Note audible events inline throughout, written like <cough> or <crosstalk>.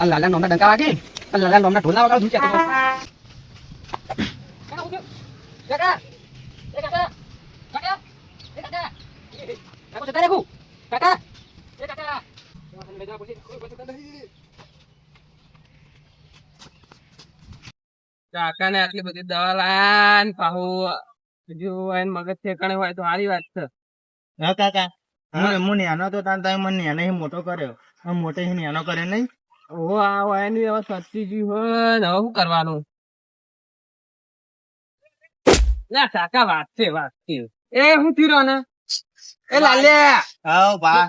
આ લાલા નોમના ડંકા વાગે આ લાલા નોમના ઢોલ વગાડો શું તો કાકા, એ કાકા, કાકા, એ કાકા, કાકો જતા રહે કાકા, એ કાકા. કાકા ને આટલી બધી દવા લાયા ને પાહુ જો એને મગજ ઠેકાણે હોય તો સારી વાત છે હા કાકા હું નાનો તો તાર તમે મને નાનો મોટો કર્યો મોટે નાનો કરે નહીં ઓ આ એની હવે સસ્તી હોય ને હવે શું કરવાનું? ના કાકા વાત છે વાત છે. એ હું થયું ને એ લાલ્યા આવ બા.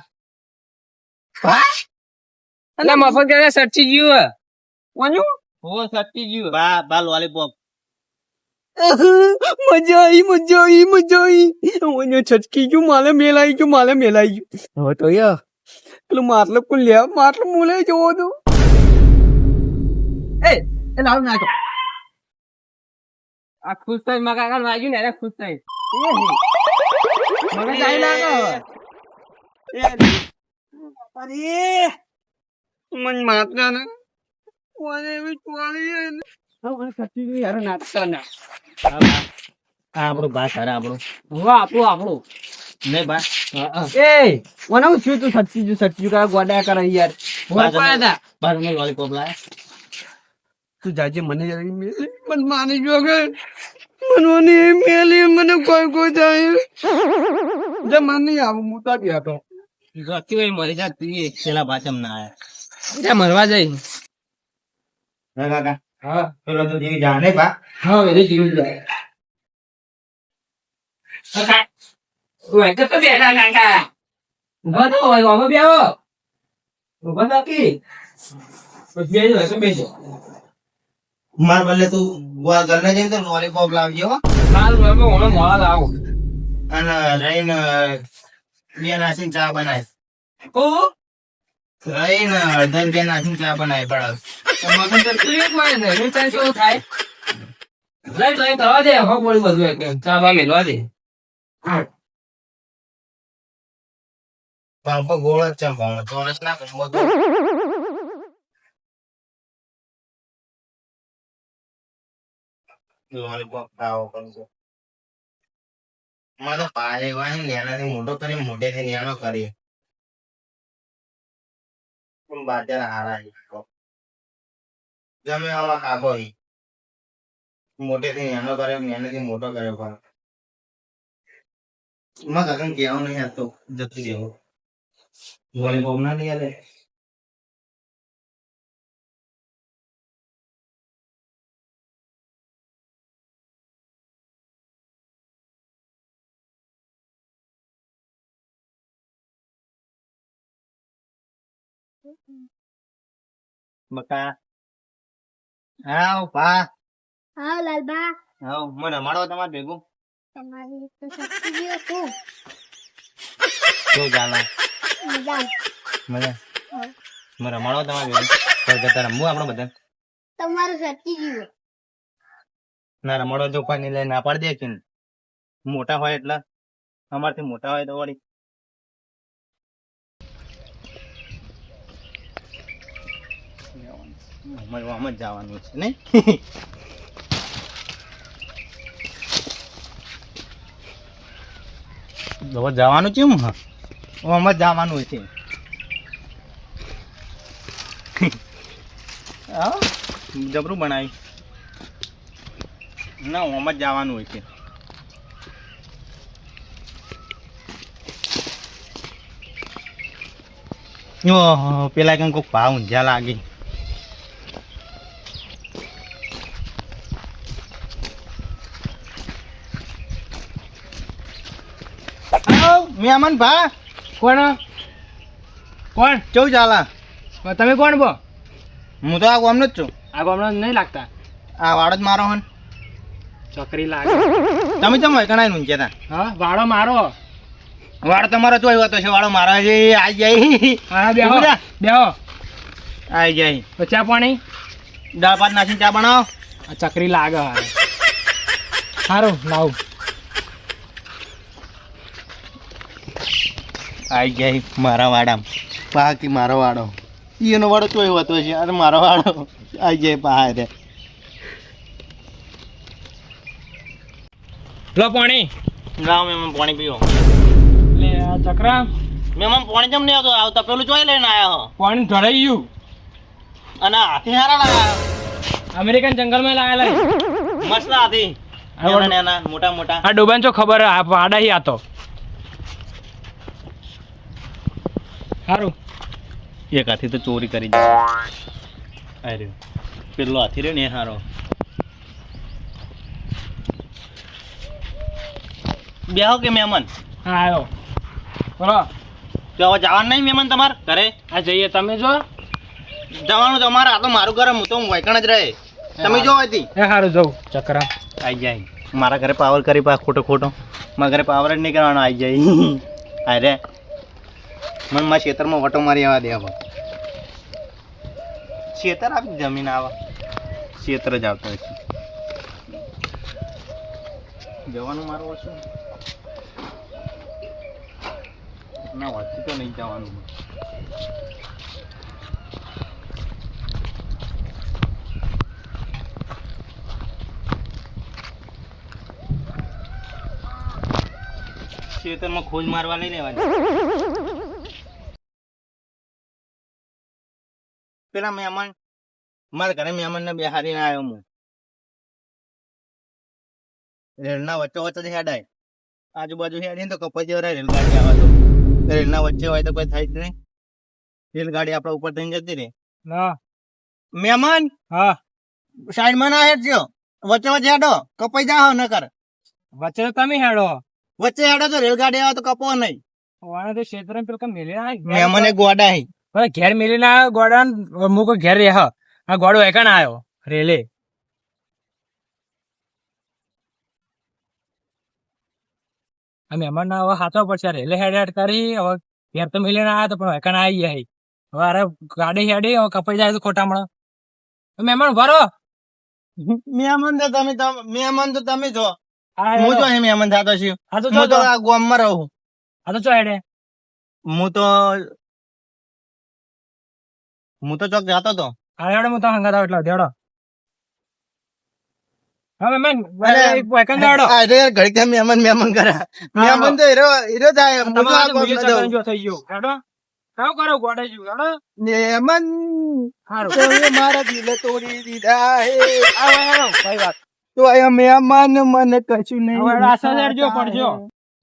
એટલે મફત કરે સચ્ચી ગયું કોનું હો સટી ગયું બા બા લોલીપોપ મજા આવી મજા આવી મજા આવી છટકી ગયું માલે મેલાઈ ગયું માલે મેલાઈ ગયું. હવે તો યાર પેલું માટલું કોણ લે માટલું મુલે જોવો તો. એ લાવ નાખો. આ ખુશ થઈ મગા કાકા વાગ્યું ને એને ખુશ થઈ મગા જાય લાગો અરે મન માત્ર ને. કોને બી ચોળી ને. હવે સચ્ચી ગયું યાર નાટક ના. આ આપણું બા સારા આપણું. વાહ આપણું આપણું. નહીં બા. એ મને હું છું તું? સચ્ચી જુ સચ્ચી કા ગોડા કરે યાર. બા બા તમે લોલીપોપ લાયા. તું જાજે મને જરી મન માની જો કે મનવાની મેલી મને કોઈ કોઈ જાય. જે મન નહીં આવું હું તો બી હતો. ગતિ હોય મરી જા તું એક છેલા બાચમ ના આયા. જા મરવા જાય ના કાકા. હા. પેલો તો જેવી જાણે બા. હા વેરે જીવ જાય. કાકા ઓય તો બેઠા કાકા. ઊભા તો હોય ઓમાં બેહો. ઊભા તો કી પછી બેજો તો બેજો માર બદલે તું ઘરને જઈને તો લોલીપોપ લાવજો હો. હાલ હવે ઓમે મોળા લાવો અને રહીને બે નાસીને ચા બનાય. ઓ રહીને અડધા બે નાસીને ચા બનાય પડાવ. મગન તો તું મારે ને હું ચા શું થાય? લઈ તો થવા દે હો બોલી બધું એક ચા બા મેલવા દે. પાપા ગોળ છે ભાવ ચોરસ ના કશું બધું. લોલીપોપ ખાવો કરું છું. મારો પાય એવા છે નેનાથી મોટો કરી મોટેથી નેનો કરી પણ બાજાર હારા છે. જમે આવા કાકો મોટેથી નેનો કર્યો નેનેથી મોટો કર્યો પણ. માં કાકા કેવું નહીં, આ તો જતું રહેવું. લોલીપોપ ના લઈ બકા. આવ પા હા લાલબા આવ મને મળો તમારે ભેગું. તમારી તો શક્તિ જેવો તું કેવું ચાલે? મજા. મજા. મને મળો તમારે ભેગું. તો જતા રમવું આપણે બધા તમારું શક્તિ જેવો ના રમડો જો પાણી લઈને ના પાડી દે કે મોટા હોય એટલે. અમારથી મોટા હોય તો વળી. આમ જ જવાનું છે નહીં? હવે જવાનું છે હા? જ જવાનું છે. જબરું બનાવી. ના આમ જ જવાનું હોય છે. પેલા કંઈક ભાવ ઊંઝા લાગે. આવ, ભા. કોણ? કોણ? કેવું ચાલે તમે કોણ બો? હું તો આ ગામનો જ છું. આ ગામડા નહીં લાગતા? આ વાડો જ મારો હન. ચોકરી લાગે. તમે ચમ હોયનું કેતા? હા વાડો મારો. વાડો તમારો ચોય તો છે વાડો મારો છે આઈ જાય. હા બેહો બેહો. આઈ જાય. ચા પાણી? દાળ ભાત નાખીને ચા બનાવો. આ ચકરી લાગે હારે સારું લાવું આઈ જાય મારા વાડામાં. બાકી મારો વાડો. એનો વાડો ચોય હોતો છે અરે મારો વાળો આવી જાય બહાર લો પાણી. લાવ મેં પાણી પીવો. લે આ ચક્રા. મેં પાણી જમ નહીં આવતો? આવતા પેલું જોઈ લઈને આવ્યો પાણી ઢળાઈ ગયું. અને હાથી હારા લાયા અમેરિકન જંગલમાં લાયેલા મસ્ત હાથી. આ નાના નાના મોટા મોટા. આ ડોબાન છો ખબર આ પાડા હી આતો સારું એક હાથી તો ચોરી કરી જાય અરે. પેલો હાથી રહ્યો ને હારો. બેહો કે મહેમાન? હા આવ્યો. બોલો. તો હવે જવાનું નહીં મહેમાન તમારે ઘરે? આ જઈએ. તમે જો. જવાનું તમારે આ તો મારું ઘર હું તો હું વૈકણ જ રહે. તમે જો હતી એ સારું જવું ચક્રા આવી જાય. મારા ઘરે પાવર કરી પા ખોટો ખોટો. મારા ઘરે પાવર જ નહીં કરવાનો. આવી જાય. <laughs> અરે મને મારા ખેતરમાં વટો મારી આવવા દે હવે ખેતર આવી જમીન આવા. ખેતર જ આવતા હોય છે જવાનું મારું હશે ના? વાંચી તો નહીં જવાનું. ખેતરમાં ખોજ મારવા લઈ લેવાની. પેલા મહેમાન મારા ઘરે મહેમાન ને બેહારીને આવ્યો હું. રેલના વચ્ચે વચ્ચે હેડાય. આજુબાજુ હેડી તો કપાઈ જવાય રેલગાડી આવવા તો. રેલના વચ્ચે હોય તો કોઈ થાય જ નહીં. રેલગાડી આપણા ઉપર થઈને જતી રહે. ના. મહેમાન! હા. સાઈડમાં ના હેડજો. વચ્ચે વચ્ચે હેડો. કપાઈ જાઓ ન કર વચ્ચે તમે હેડો. વચ્ચે હેડો તો રેલગાડી આવે તો કપો નહીં. વાણા તો ક્ષેત્ર પેલું મેલી મહેમાને ગોડા હી હવે ઘેર મેલી ના ગોડા અમુક ઘેર રહે આ ગોડો એકણ આવ્યો રેલે. આ મહેમાન ના હવે હાથો પડશે. રેલે હેડ હેડ કરી. હવે ઘેર તો મેલી ના આવ્યા તો પણ એકણ આવી ગયા હવે અરે ગાડી હેડી હવે કપાઈ જાય તો ખોટા મળે મહેમાન ભરો. મહેમાન તો તમે મહેમાન તો તમે છો. હું. તો અહીં મહેમાન થતો છું. હું તો આ ગામમાં રહું. હા તો ચો હેડે. હું તો હું તો ચોક જતો તો આ હેડો હું તો હંગાત આવું એટલે દેડો હવે મેન અરે, એકણ દેડો અરે ઘડી કે મહેમાન મહેમાન કરે. મહેમાન તો હીરો હીરો જાય. હું તો આ જો થઈ ગયો. હેડો. કાવ કરો ગોડે જુ હેડો. મહેમાન. હારું. તમે મારા દિલ તોડી દીધા હે. આવો હેડો ભાઈ વાત. તો આ મહેમાન મને કશું નહીં હવે આશા લેજો પડજો.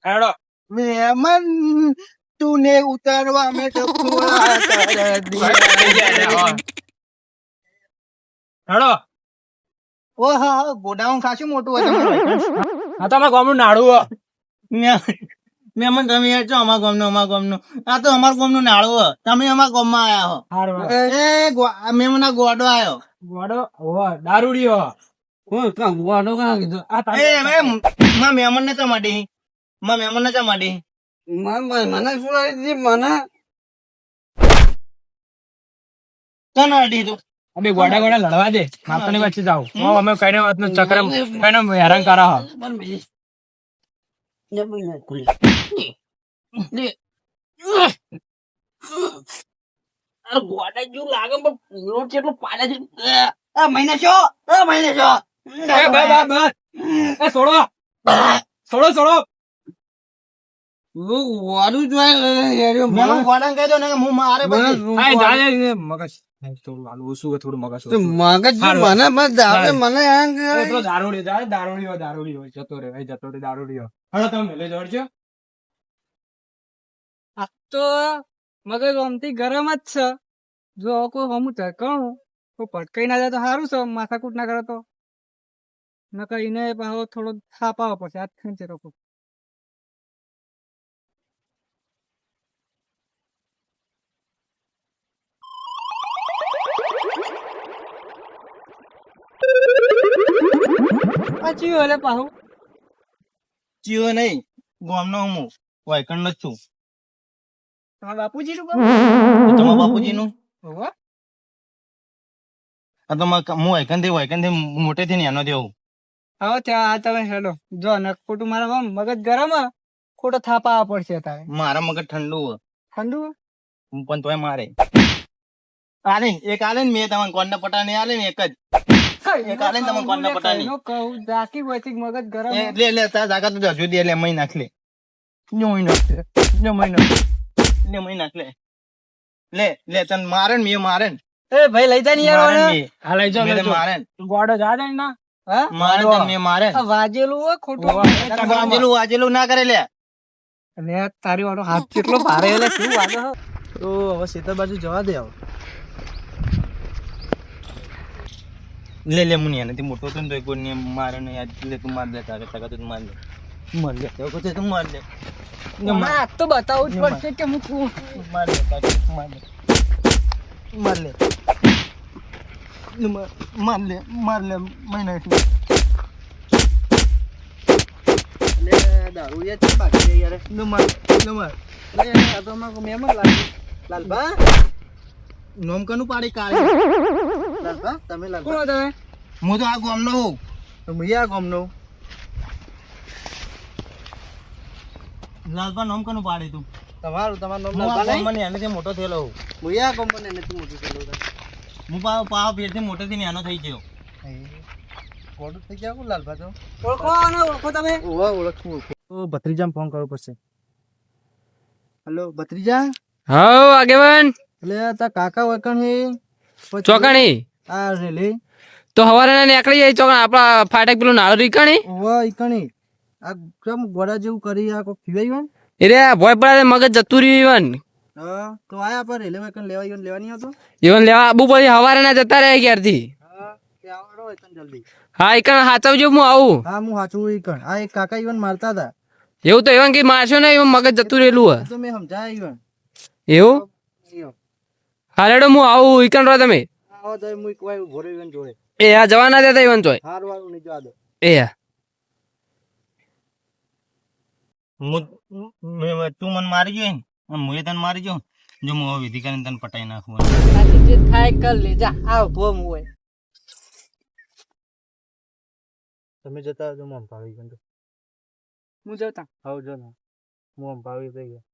હેડો. મહેમાન. તુને ઉતારવા મે તો. હેડો. ઓ હા હા, ગોડાઉન ખાસું મોટું હોય તમારું. આ તો અમારા ગામનું નાડું મેમન તમે યાર છો અમારા ગામનું અમારા ગામનું. આ તો અમારા ગામનું નાળું હો તમે અમારા ગામમાં આયા હો. એ મેમન આ મહેમાન ગોડો આયો. ગોડો? હો દારૂડી હો હું કાં ગોડો કાં કીધું? આ એ તારી- મેં માં ને ચા માડી માં મહેમાન ને ચા માડી મને આવી મને ચાલ અડી તું આ બે ગોડા ગોડા લડવા દે. માતાની વચ્ચે જાવ હો અમે કઈને વાતનું ચક્ર કઈને હેરાન કરા હો. એ બસ બસ છોડો. છોડો છોડો. વાડું જોઈએ મહેમાન ગોડાને કહી દો ને હું મારે પછી. આ જા જા, એ મગજ. થોડું ઓછું થોડું મગજ મગજ મને મને દાવે હારું. મને એમ કે એ પેલો દારૂડી જાય દારૂડી દારૂડી હોય જતો રે એ જતો રે દારૂડી હોય. તમે મેલે જોડજો આ તો મગજ આમથી ગરમ જ છે. જો કોઈ હમું ચકણું તો પટકાઈ ના જાય તો સારું છે માથાકૂટ ના કરે તો. નકર એને થોડો થાપ આવો પછી હાથ ખેંચે રોકો પાછી એટલે પાછું ચિયો નહીં ગામનો હું વાયકણ નો છું. તમારા બાપુજી નું તમારા બાપુજી નું આ તો હું વાયકણથી વાયકણથી મોટેથી ને એનો દેવું હવે ત્યાં આ તમે હેલો જો ને ખોટું મારા મગજ ગરમ હે, ખોટો થાપા પડશે તારે. મારા મગજ ઠંડુ ઠંડુ પણ તોય મારે. આલે એક આલે ને મેં તમને કોણ પટા નહીં આલે ને એક જ. એ કાલે ને તમે કોણના પટાની. કહું જાકી વચ્ચે મગજ ગરમ લે લે તાર જાગા તો જજુ દે લે મહી નાખ લે. લ્યો મહી નાખ લે લ્યો નાખ લે મહી નાખ લે. લે લે તન મારે ને મેં એ ભાઈ લઈ જા ને યાર મારે ને ઓને. મેં. હા લઈ જાઓ મેં લઈ તો જાઓ. મારે ને. ગોડો જા દે ના હા? મારે ને મેં મારે વાજેલું હોય ખોટું વાજેલું. વાજેલું ના કરે લે. લે તારી વાળો હાથ કેટલો ભારે એટલે શું વાગે તો હવે સીતા બાજુ જવા દે આવો. લે લે મુનિ એનાથી મોટો હતો ને તો કોઈ ને મારે ને યાદ લે તું માર દે તારે ટકા તું માર લે માર લે તો કહે તું માર મને માર તો બતાવવું જ પડશે કે હું શું માર લે તારે માર લે માર લે. માર લે માર લે મહિના એટલે. દારૂ યાર છે બાકી યાર. લે માર લે માર. લે આ તો અમારે મહેમાન લાગે લાલબા નોમ કનું પાડી કાઢ લાલબા તમે લાલબા કોણ તમે હું તો આ ગામનો હોઉં. હું આ ગામનો લાલપા નોમ કનું પાડી તું? તમારું તમારું નામ હું નહીં. ગામમાં એનાથી મોટો થયેલો હોઉં. હું આ ગામનો ને નથી થયેલો હું પાવ પાવ પેટથી મોટો થઈને નાનો થઈ ગયો. ગોડું થઈ ગયા કોણ તો? ઓળખો ને ઓળખો તમે. ઓવા ઓળખું ઓળખું. ભત્રીજાને ફોન કરવો પડશે. હેલો ભત્રીજા? હા આગેવાન. એટલે તા કાકા વકણ હે? ચોકણી. આ લે. તો હવારે ના નીકળી જાય ચોક આપણા ફાટક પેલું નાળું રીકણી? ઓવા ઈકણી આ કેમ ગોડા જેવું કરી આ કો પીવાય એ રે ભોય પડે મગજ જતું રહ્યું તો આયા પર રેલે કન લેવા ઈવન લેવાની હતો ઈવન લેવા આબુ પછી હવારે ના જતા રહે તને જલ્દી. હા ઈકણ હાચવજો હું આવું. હા હું હાચવું ઈકણ આ એક કાકા ઈવન મારતા હતા. એવું તો ઈવન કે મારશો ને ઈવન મગજ જતું રહેલું હે તો મેં સમજાય ઈવન. એવું? હાલેડો હું આવું ઈકણ રહો તમે. આવો તો હું કોઈ ઊભો રહ્યો જોડે. એ આ જવા ના દેતા ઈવન જોય હાર વાળું નહીં જવા દો. એ. તું મને મારી ગયો ને? મુએ તને મારી ગયો જો હું હવે વિધિ કરીને તને પટાઈ નાખું. જે થાય કર લે જા આવ ભોમ હોય તમે જતા જો મમ ભાવી ગયો. હું જતા? હાવ જો ના. મમ પાવી થઈ ગયો.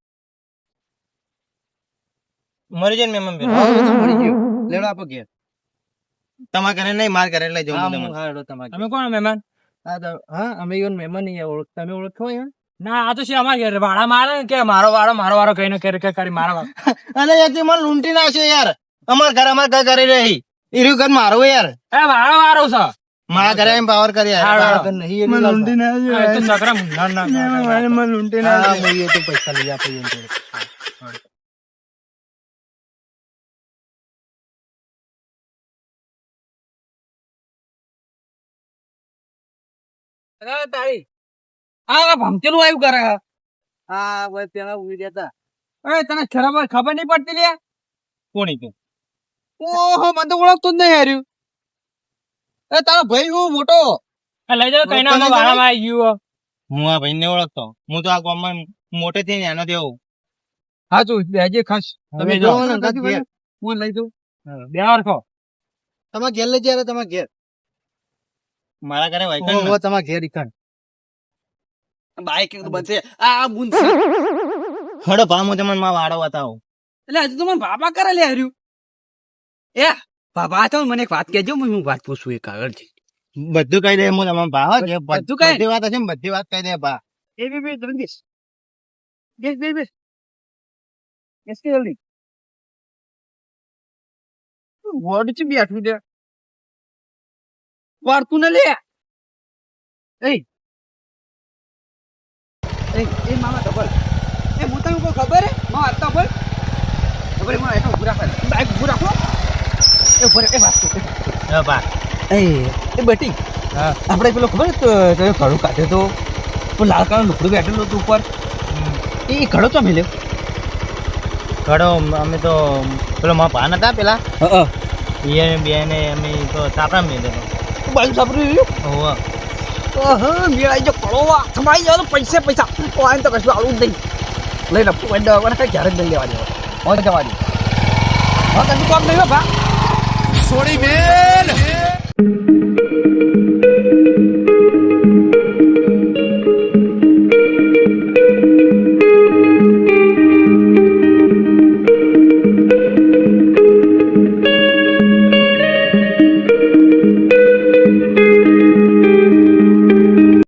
મરી જાય ને મેં મમ મરી ગયો. લેડો આપો ઘેર. તમારા ઘરે નહીં માર ઘરે લઈ હા તમને. હાડો તમારે તમે કોણ મહેમાન? હા તો હા અમે ઈવન મહેમાન નહીં ઓળખ તમે ઓળખો ઈવન ના આ તો છે અમારા ઘરે ભાડા મારે કે મારો વાળો મારો વાળો કઈ ને કે કે કરી મારો વાળો <laughs> અને એ મને લૂંટી નાખ્યો યાર. અમારા ઘરે અમાર ઘર ઘરે રહી. ઈરું ઘર મારું યાર. એ મારો વાળો છે. મારા ઘરે એમ પાવર કરી યાર નહીં મને લૂંટી નાખ્યો તો ચક્ર ના ના, ના ના, ના. લૂંટી નાખ્યો. તો પૈસા લઈ આપો અરે તારી. આ ભમચેલું આવ્યું કરે હા બસ પેલા ઊભી રહ્યા હતા તને ખબર ખબર નહીં પડતી લે કોણી તું? ઓહો મને તો ઓળખતો જ નહીં હાર્યું. એ તારો ભાઈ હું મોટો? લઈ જાઓ કઈ ના વાળામાં આવી ગયું. હું આ ભાઈને ઓળખતો. હું તો આ ગામમાં મોટે થી નાનો થયો હા તું બેજે ખાસ. તમે જાઓ. હું લઈ દઉં બે વાર ખો તમારા ઘેર લઈ જાય તમારે ઘેર. મારા ઘરે વાયકણ ઓહો તમારા ઘેર ઈકણ બાઈક છે આ બુન હડો ભા હું તમને મારા વાડો બતાવું. એટલે હજુ તો મને બાબા કરે લે હર્યું. એ બાબા તો મને એક વાત કહેજો હું વાત પૂછું એક આગળ છે. બધું કહી દે હું તમારા ભાવ જે બધું કહી? બધી વાત હશે બધી વાત કહી દે ભા એ બે બે તમે બેસ. બેસ બેસ બેસ. કે જલ્દી. વોર્ડ છે બેઠું છે વાળતું ને લે. એ મામા ખબર એ હું તને કોઈ ખબર હે? માં વાર્તા ખબર ખબર મને એટલો પૂરા કર બાઈક પૂરા રાખો. એ ઉપર એ વાત. હા ભા એ એ બટી આપણે પેલો ખબર તો ઘડું કાઢ્યો તો? લાલ કલર લુકડું બેઠેલું હતું ઉપર. એ ઘડો તો મેલ્યો? ઘડો અમે તો પેલો મારા ભા નતા પેલા? એ બે ને અમે તો ચાપડા મેં દેતો બાજુ સાપડી રહ્યું ઓહો ઓહો મેળાઈ જો પડોવા થમાઈ જાવ તો પૈસા પૈસા. ઓ આમ તો કશું આવું જ નહીં. લઈને આપું બંધ આવવાના કઈ ક્યારે જ નહીં લેવા દેવા હવે જવા દે હવે કશું કામ નહીં હો ભા. સોરી બેન